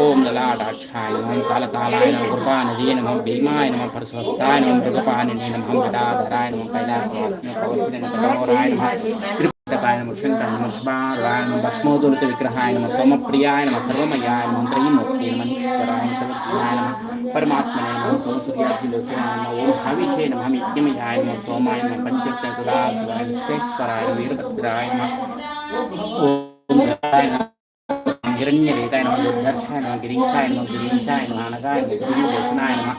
ఓం లలాటాక్షాయ నమః కాలకాలాయ నమః కృపానదీ నమః భీమాయ నమః పరస్వస్తాయ నమః మృగపానిని నమః గదాధరాయ నమః కైలాసవాసిని పవర్తిని సదమోరాయ నమః త్రిపుటకాయ నమః శంకరాయ నమః శుభారాయ నమః భస్మోదూరిత విగ్రహాయ నమః సోమప్రియాయ నమః సర్వమయాయ నమః త్రయీమూర్తి నమః ఈశ్వరాయ సర్వజ్ఞాయ నమః పరమాత్మనే నమః సోమసూర్యాభిలోచనాయ నమః ఓం హవిషే నమః నిత్యమయాయ నమః సోమాయ నమః పంచత్య సదాశివాయ విశ్వేశ్వరాయ వీరభద్రాయ నమః ఓం హిరణ్యరేతాయ నమ దుర్దర్శాయ నమ గిరీశాయ నమ గిరీశాయ నమ అనగాయ నమ గిరిభూషణాయ నమ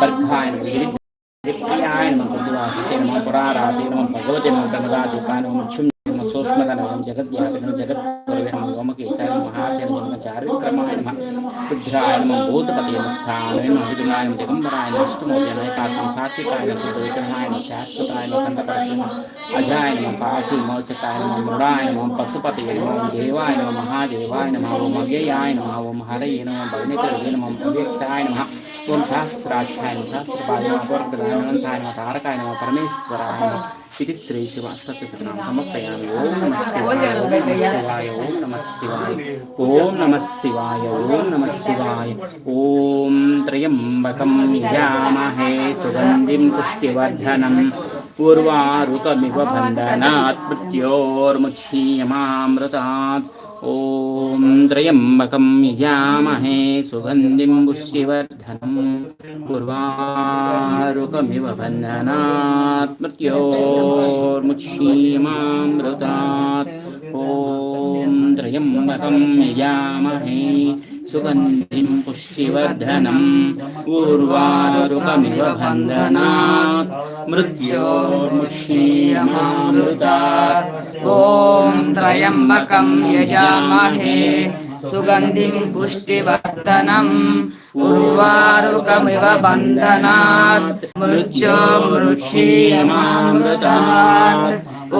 బర్గాయ నమ గిరి ప్రియాయ నమ గురువాసే నమ పురారాతే నమ భగవతి నమ గంగాదీపాయ నమ ముఖ్యం నమ సూక్ష్మత నమ జగత్ నమ నమ మహాశయ నమ చారువిక్రమాయ నమ రుద్రాయ నమ భూతపతి నమ స్థానాయ నమ విదునాయ నమ దిగంబరాయ నమ అష్టమోదయాయ పాత్రం సాత్వికాయ నమ శుద్ధవిగ్రహాయ నమ శాశ్వతాయ నమ కందపరశున అజాయ నమ పాశు మోచకాయ నమ మృడాయ నమ పశుపతి నమ దేవాయ నమ మహాదేవాయ నమ ఓం అవ్యయాయ నమ ఓం హరయే నమ భవనికరే నమ అవ్యక్షాయ నమ ఓం సహస్రాక్షాయ నమ సహస్రపాద నమ అపవర్గదాయ అనంతాయ నమ తారకాయ నమ పరమేశ్వరాయ నమ ఇది శ్రీ శివ అష్టశతనామ సమర్పయామి ఓం నమ శివాయ ఓం నమ శివాయ ఓం నమ శివాయ ఓం నమ శివాయ ఓం త్రయంబకం యజామహే సుగంధిం పుష్టివర్ధనం ఉర్వారుకమివ బంధనాత్ మృత్యోర్ముక్షీయమామృతాత్ ఓం త్రయంబకం యజామహే సుగంధిం పుష్టివర్ధనం ఉర్వారుకమివ బంధనాత్ మృత్యోర్ముక్షీయమామృతాత్ ఓం త్రయంబకం యజామహే సుగంధిం పుష్టివర్ధనం ఊర్వారుకమివ బంధనాత్ మృత్యోర్ముక్షీయమామృతాత్ ॐ त्र्यम्बकं यजामहे सुगन्धिं पुष्टिवर्धनम् पूर्वारुकमिव बन्धनात्। मृत्योर्मुक्षीयमामृतात् ॐ त्र्यम्बकं यजामहे। सुगन्धिं उर्वारुकमिव बन्धनात्। मृत्योर्मुक्षीयमामृतात् ॐ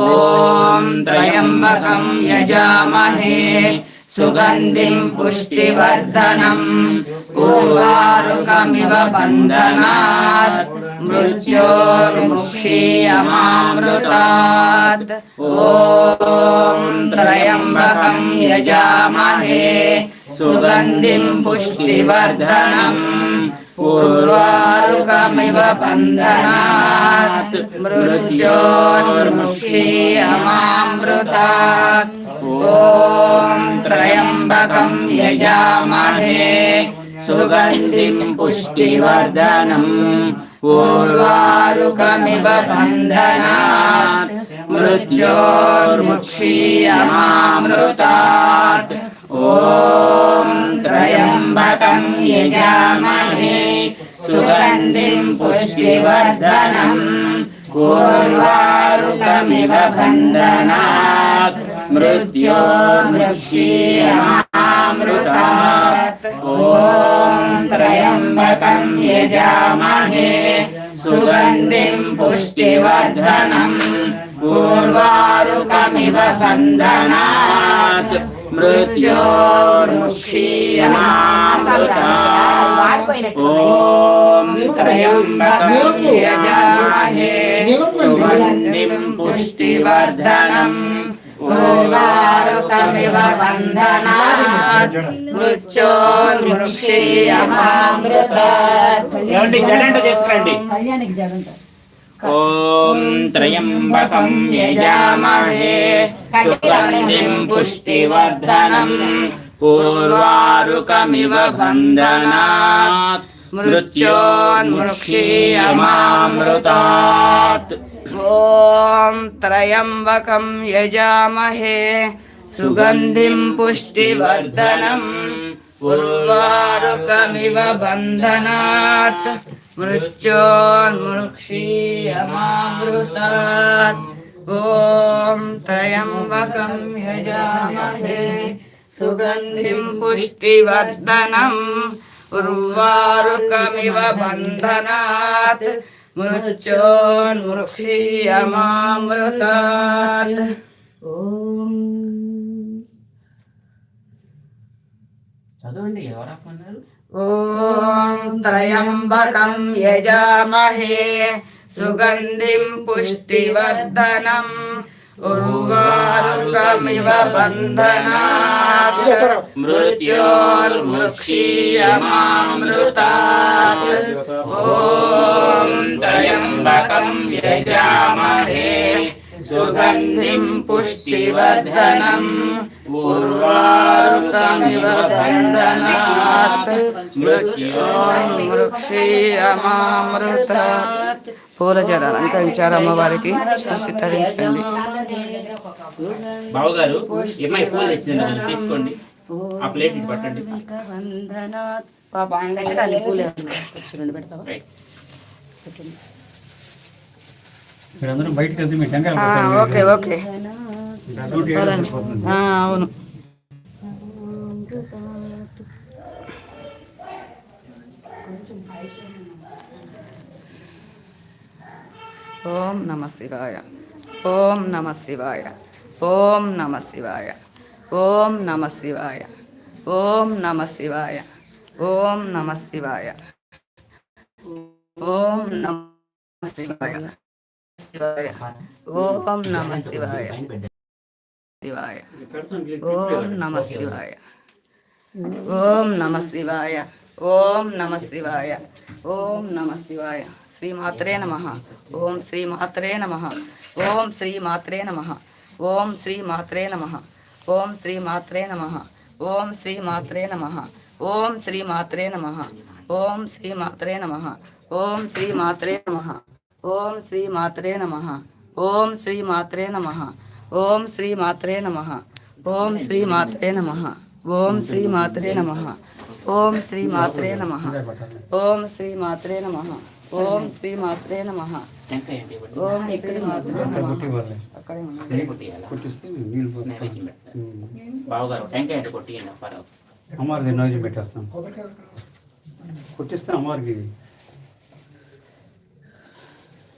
त्र्यम्बकं यजामहे। सुगन्धिं पुष्टिवर्धनम् उर्वारुकमिव बन्धनात्। मृत्योर्मुक्षीयमामृतात्। ॐ त्र्यम्बकं यजामहे सुगन्धिं पुष्टिवर्धनम् ऊर्वारुकमिव बन्धनात् मृत्योर्मुक्षीयमामृतात् ॐ त्र्यम्बकं यजामहे सुगन्धिं पुष्टिवर्धनम् ऊर्वारुकमिव बन्धनात् मृत्योर्मुक्षीयमामृतात् ॐ त्र्यम्बकं यजामहे, सुगन्धिं पुष्टिवर्धनम्। पूर्वारुकमिव बन्धनात् मृत्योर्मुक्षीयमामृतात् ॐ त्र्यम्बकं यजामहे, सुगन्धिं पुष्टिवर्धनम्। पूर्वारुकमिव बन्धनात् ఓం త్రయంబకం యజామహే సుగంధిం పుష్టివర్ధనం పూర్వారుకమివ బంధనాత్ మృత్యోర్మృక్షీయమామృతాత్ ఏమండి జడంట చేసుకురండి. కళ్యాణికి జడంట. ॐ त्र्यम्बकं यजामहे सुगन्धिं पुष्टिवर्धनम् पूर्वारुकमिव बन्धनात् मृत्योन्मुक्षीयमामृतात्। ॐ त्रयम्बकं यजामहे, सुगन्धिं पुष्टिवर्धनम् पूर्वारुकमिव बन्धनात् मृत्योर्मुक्षीयमामृतात् ॐ त्र्यम्बकं यजामहे। सुगन्धिं पुष्टिवर्धनम्। उर्वारुकमिव बन्धनात्। मृत्योन्मुक्षीयमामृतात् ఓం చదవండి ఎవరు అప్పన్నారు ఓం త్రయంబకం యజామహే సుగంధిం పుష్టివర్ధనం. ఉర్వారుకమివ బంధనాత్. మృత్యోర్ముక్షీయమామృతాత్. ఓం త్రయంబకం యజామహే सुगन्धिं पुष्टिवर्धनम् उर्वारुकमिव बन्धनात् मृत्योर्मृक्षीयमामृतात् పూల జడ అలంకరించారు అమ్మవారికి చూసి తరించండి బావగారు ఏమై పూలు తెచ్చిందండి తీసుకోండి ఆ ప్లేట్ ఇటు పట్టండి పాప ఆయన దగ్గర అన్ని పూలే ఉన్నాయి. చూడండి పెడతావా రైట్ మీరందరూ బయటకు వెళ్తే మీ టెంకాయలు. Okay okay. అవును. ఓం నమ శివాయ. ఓం నమ శివాయ. ఓం నమ శివాయ. ఓం నమ శివాయ. ఓం నమ శివాయ. ఓం నమ శివాయ. ఓం నమ శివాయ. శివాయ. ఓం నమ శివాయ. శివాయ. ఓం నమ శివాయ. ఓం నమ శివాయ. ఓం నమ శివాయ. ఓం నమ శివాయ. శ్రీమాత్రే నమ. ఓం శ్రీమాత్రే నమ. ఓం శ్రీమాత్రే నమ. ఓం శ్రీమాత్రే నమ. ఓం శ్రీమాత్రే నమ. ఓం శ్రీమాత్రే నమ. ఓం శ్రీమాత్రే నమ. ఓం శ్రీమాత్రే నమ. ఓం శ్రీమాత్రే నమ. ఓం నమ. ఓం శ్రీమాత్రే నమ. ఓం శ్రీమాత్రే నమ. ఓం శ్రీమాత్రే నమ. ఓం శ్రీమాత్రే నమ. ఓం శ్రీమాత్రే నమ. ఓం శ్రీమాత్రే నమ. ఓం శ్రీమాత్రే నమ. టెంకాయ అంటే ఇవ్వండి. ఓం శ్రీమాత్రే అంతా నమ. అక్కడే ఉంది. ఇక్కడే కొట్టియాలా? కొట్టిస్తే. బావగారు టెంకాయ కొట్టియండి పెట్టేస్తాం అమ్మవారికి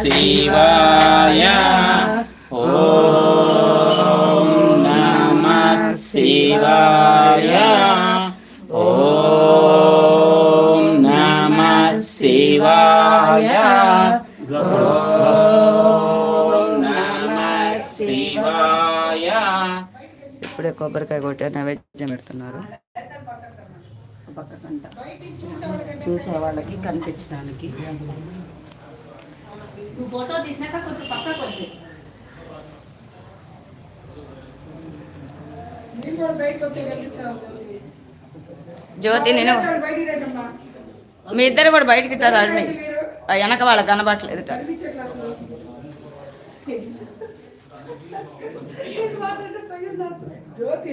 శివాయ ఓం నమ శివాయ ఓం నమ శివాయ ఓం నమ శివాయ ఇప్పుడే కొబ్బరికాయ కొట్టే నైవేద్యం పెడుతున్నారు. చూసే వాళ్ళకి కనిపించడానికి. నువ్వు ఫోటో తీసినాక కొంచెం పక్కకు వచ్చేసి. జ్యోతి నేను మీ ఇద్దరు కూడా బయటకి రండి వెనక వాళ్ళకి కనబడట్లేదు జ్యోతి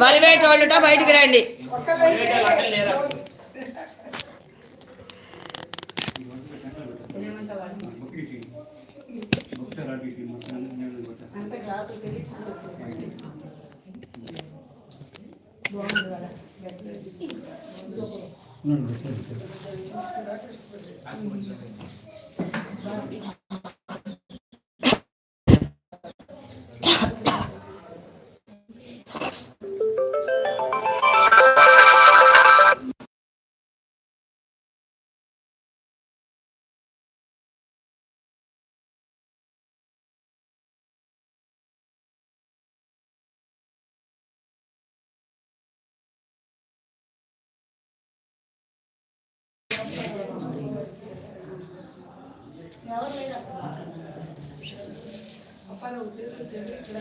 వలివేటోళ్ళుట బయటికి రండి. బాగుంది ఎవరు లేదు అబ్బాయి నువ్వు తీసుకొచ్చేది ఇక్కడ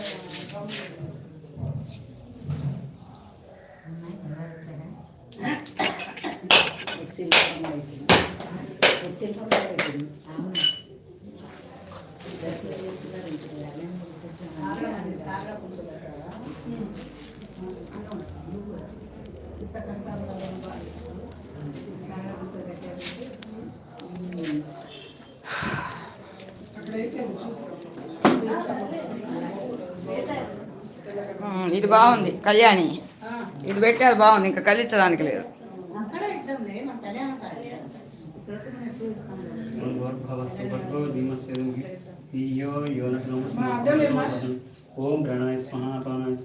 ఇప్పుడు ఇది బాగుంది కళ్యాణి. ఇది పెట్టారు బాగుంది. ఇంకా కలిగించడానికి లేదు.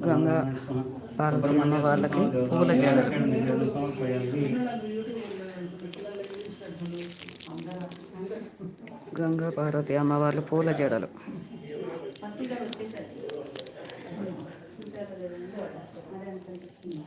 గంగా. పార్వతి అమ్మ వాళ్ళకి పూల జడలు. గంగా పార్వతి అమ్మవార్లు పూల జడలు. 嗯，